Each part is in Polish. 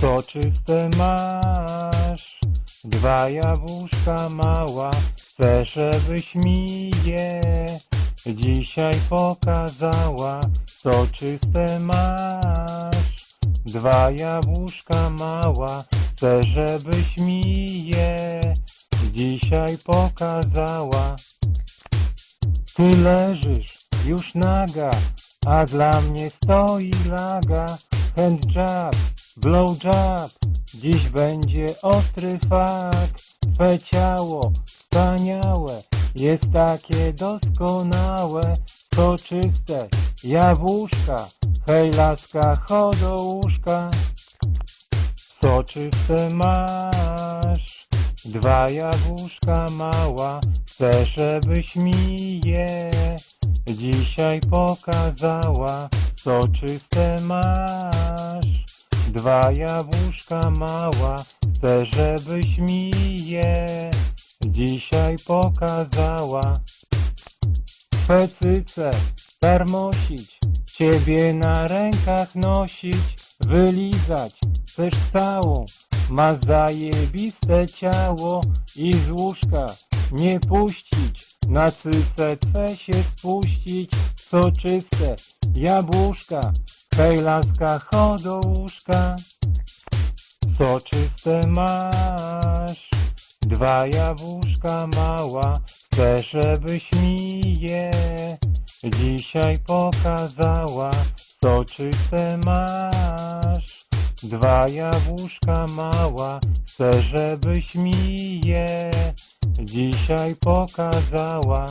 Soczyste masz, dwa jabłuszka mała, chcę, żebyś mi je dzisiaj pokazała. Soczyste masz, dwa jabłuszka mała, chcę, żebyś mi je dzisiaj pokazała. Ty leżysz już naga, a dla mnie stoi laga. Hand job, blow job, dziś będzie ostry fakt. Twe ciało wspaniałe, jest takie doskonałe, soczyste jabłuszka. Hej laska, chodź do łóżka. Soczyste masz, dwa jabłuszka mała, chcę, żebyś mi je dzisiaj pokazała. Soczyste masz, dwa jabłuszka mała, chcę, żebyś mi je dzisiaj pokazała. Twe cyce tarmosić, ciebie na rękach nosić, wylizać chcesz całą, ma zajebiste ciało i z łóżka nie puścić, na cyce twe się spuścić, soczyste jabłuszka, hej laska, chodź do łóżka. Soczyste masz, dwa jabłuszka mała, chcę, żebyś mi je dzisiaj pokazała. Soczyste masz, dwa jabłuszka mała, chcę, żebyś mi je dzisiaj pokazała.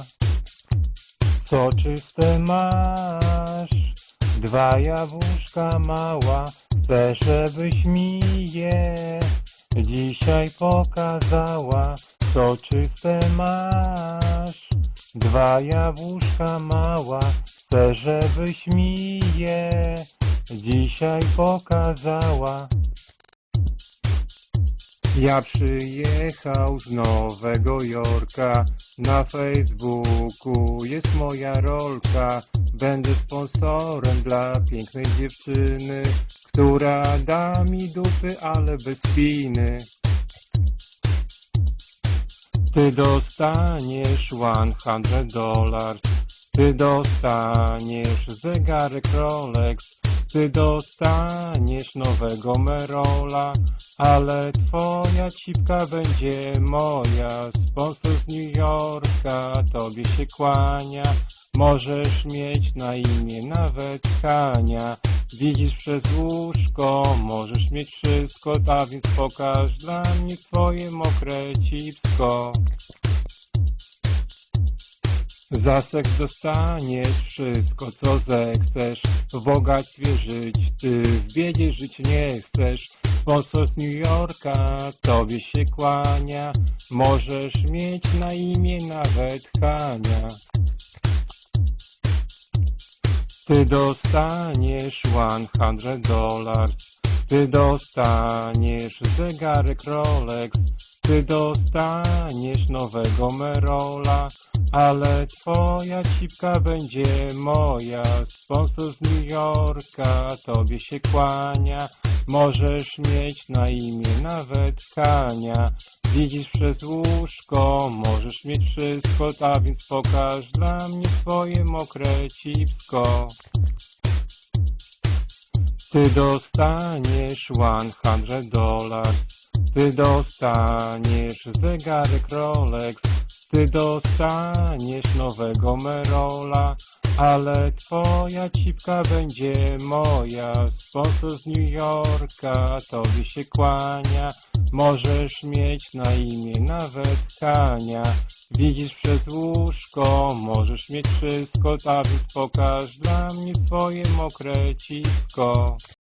Soczyste masz, dwa jabłuszka mała, chcę, żebyś mi je dzisiaj pokazała. Soczyste masz, dwa jabłuszka mała, chcę, żebyś mi je dzisiaj pokazała. Ja przyjechał z Nowego Jorka, na Facebooku jest moja rolka. Będę sponsorem dla pięknej dziewczyny, która da mi dupy, ale bez spiny. Ty dostaniesz 100 dollars, ty dostaniesz zegarek Rolex, ty dostaniesz nowego Merola, ale twoja cipka będzie moja. Sponsor z New Yorka tobie się kłania. Możesz mieć na imię nawet Hania. Widzisz przez łóżko, możesz mieć wszystko, a więc pokaż dla mnie twoje mokre cipsko. Za seks dostaniesz wszystko, co zechcesz. W bogactwie żyć, ty w biedzie żyć nie chcesz. Sponsor z New Yorka tobie się kłania. Możesz mieć na imię nawet Hania. Ty dostaniesz 100 dollars. Ty dostaniesz zegarek Rolex. Ty dostaniesz nowego Merola. Ale twoja cipka będzie moja. Sponsor z New Yorka tobie się kłania. Możesz mieć na imię nawet Hania. Widzisz przez łóżko, możesz mieć wszystko, a więc pokaż dla mnie twoje mokre cipsko. Ty dostaniesz 100 dollars. Ty dostaniesz zegarek Rolex. Ty dostaniesz nowego Merola. Ale twoja cipka będzie moja. Sponsor z New Yorka tobie się kłania. Możesz mieć na imię nawet Hania. Widzisz przez łóżko, możesz mieć wszystko, a więc pokaż dla mnie twoje mokre cipko.